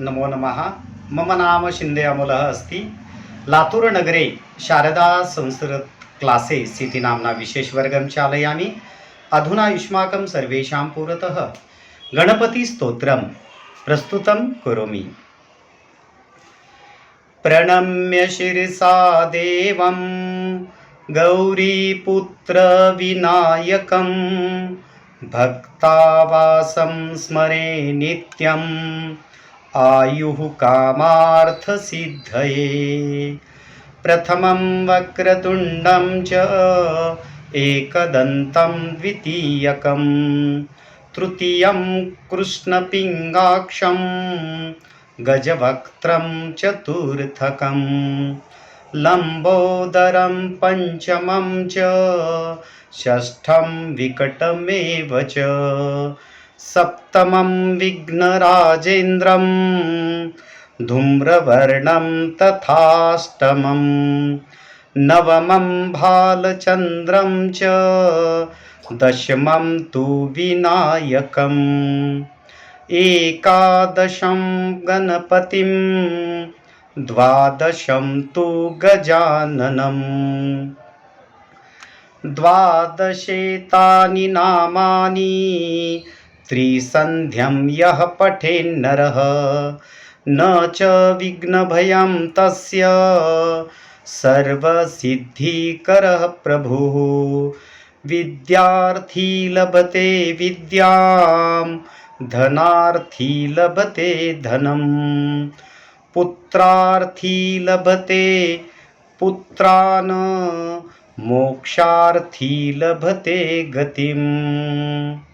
नमो नमः. मम नाम शिन्दे अमोलः अस्ति लातूरनगरे शारदा संस्कृत क्लासेस् इति नाम्ना विशेषवर्गं चालयामि. अधुना युष्माकं सर्वेषां पुरतः. गणपतिस्तोत्रं प्रस्तुतं करोमि. प्रणम्य शिरसा देवं गौरीपुत्रविनायकं भक्तावासं स्मरे नित्यम् आयुः कामार्थसिद्धये। प्रथमं वक्रतुण्डं च एकदन्तं द्वितीयकं। तृतीयं कृष्णपिङ्गाक्षं गजवक्त्रं चतुर्थकं। लम्बोदरं पञ्चमं च षष्ठं विकटमेव च सप्तमं विघ्नराजेन्द्रं धूम्रवर्णं तथाष्टमं नवमं भालचन्द्रं च दशमं तु विनायकम् एकादशं गणपतिं द्वादशं तु गजाननम्। द्वादशेतानि नामानि त्रिसन्ध्यं यः पठेन्नरः न च विघ्नभयं तस्य सर्वसिद्धिकरः प्रभुः। विद्यार्थी लभते विद्यां धनार्थी लभते धनं। पुत्रार्थी लभते पुत्रान् मोक्षार्थी लभते गतिम्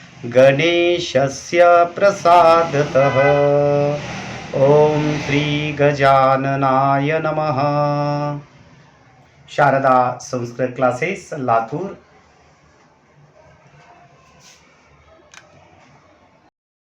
गणेशस्य प्रसादतः। ॐ श्रीगजाननाय नमः। शारदा संस्कृत क्लासेस लातूर।